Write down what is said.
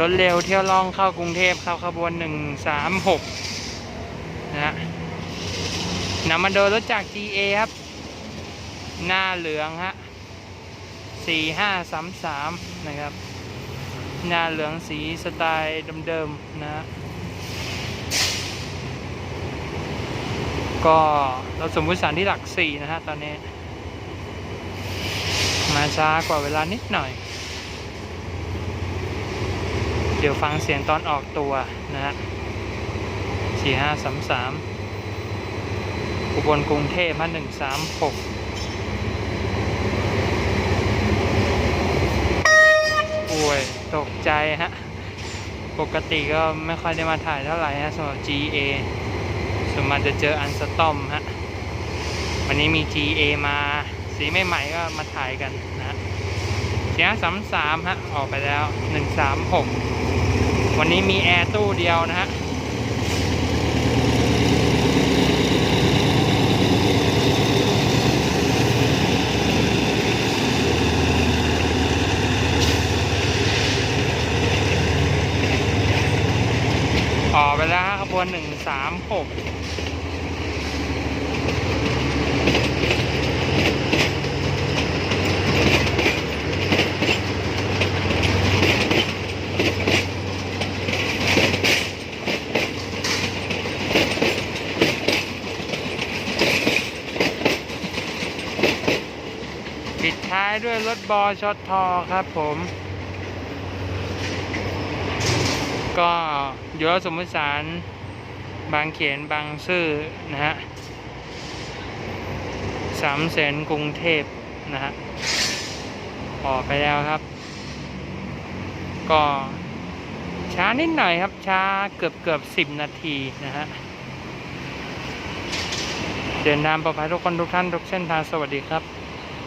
รถเร็วเที่ยวล่องเข้ากรุงเทพเข้าขบวนหนึ่งสามหกนะฮะนำมาโดยรถจาก GA ครับ หน้าเหลืองฮะสี่ห้าสามสามนะครับ หน้าเหลืองสีสไตล์เดิมๆนะฮะก็เราสมมุติสารที่หลักสี่นะฮะตอนนี้ มาช้ากว่าเวลานิดหน่อย เดี๋ยวฟังเสียงตอนออกตัวนะฮะสี่ห้าสามสามอุบลกรุงเทพมาหนึ่งสามหกป่วยตกใจฮะ ปกติก็ไม่ค่อยได้มาถ่ายเท่าไหร่ฮะสำหรับ GA ส่วนมากจะเจออันสตอมฮะ วันนี้มี GA มาสีใหม่ๆก็มาถ่ายกันนะฮะเสียงสามสามฮะ ออกไปแล้วหนึ่งสามหก วันนี้มีแอร์ตู้เดียวนะฮะออกไปแล้วฮะขบวนหนึ่งสามหก ท้ายด้วยรถบอชอตทอครับผม ก็อยู่สมมุติสารบางเขนบางซื่อนะฮะสามเสนกรุงเทพนะฮะออกไปแล้วครับ ก็ช้านิดหน่อยครับ ช้าเกือบเกือบสิบนาทีนะฮะเดินทางปลอดภัยทุกคนทุกท่านทุกเส้นทางสวัสดีครับ